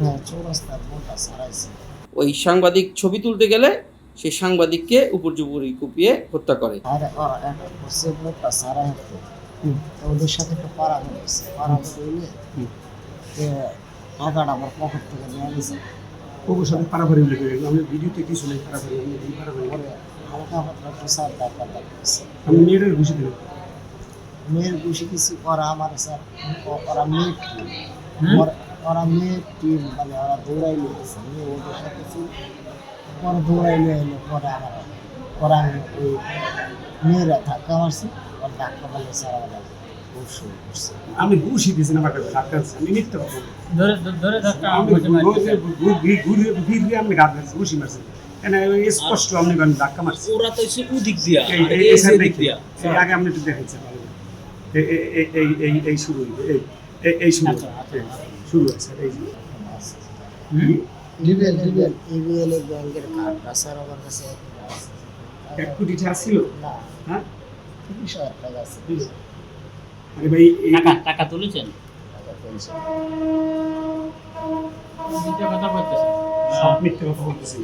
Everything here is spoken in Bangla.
হ্যাঁ চৌরাস্তার মোটা সারাইছে ওই সাংবাদিক ছবি তুলতে গেলে সেই সাংবাদিককে উপর্যুপুরি কুপিয়ে হত্যা করে। আর করছে মোটা ওদের সাথে একটা পাড়া হয়েছে পাড়া হইলে টাকাটা আমার পকেট থেকে নিয়ে গেছে। ওর সাথে পারাপারি লেগে গেল। আমি ভিডিওতে কিছু নেই পারাপারি আমি পারাপারি হালকা পাতলা একটু সার দেখা আমি মেয়েটার ঘুষি দিলাম। মেয়ের কিছু ওরা আমার স্যার ওরা মেয়ের টিম মানে ওরা দৌড়াইলে গেছে মেয়ে ওদের সাথে ছিল পরে দৌড়াইলে এলো পরে আমার পরে আমি ওই মেয়েরা ধাক্কা মারছি ওর ধাক্কা আমি ঘুষি দিয়েছি না আমার ধাক্কা দিয়েছি। আমি মিথ্যা কথা ধরে ধরে ধাক্কা আমি। ঘুরে ঘুরে আমি মারছি ঘুষি স্পষ্ট আপনি ধাক্কা মারছি ওরা তো এসে উদিক দিয়া এই দিক দিয়া আগে আপনি একটু করে। এই- এই- এই- শুরু এই এই- শুরু আছে এই ইবিএল এর ব্যাংকের স্যার আমার কাছে। এক কোটি টাকা ছিল? না। হ্যাঁ? তিরিশ হাজার টাকা আছে। আরে ভাই এই টাকা টাকা তুলেছেন? টাকা কথা বলতেছেন। সব মিথ্যে কথা বলতেছি